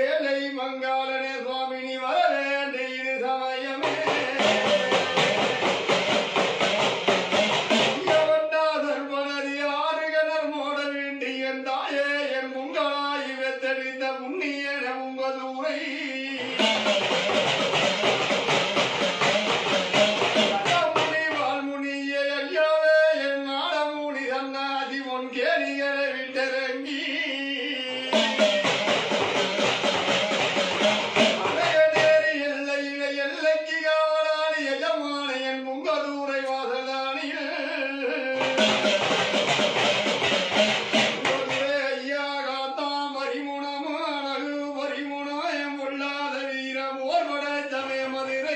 ஏழை மங்காளனே சுவாமி நீ வர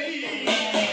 Yeah.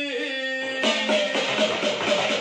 Thank you.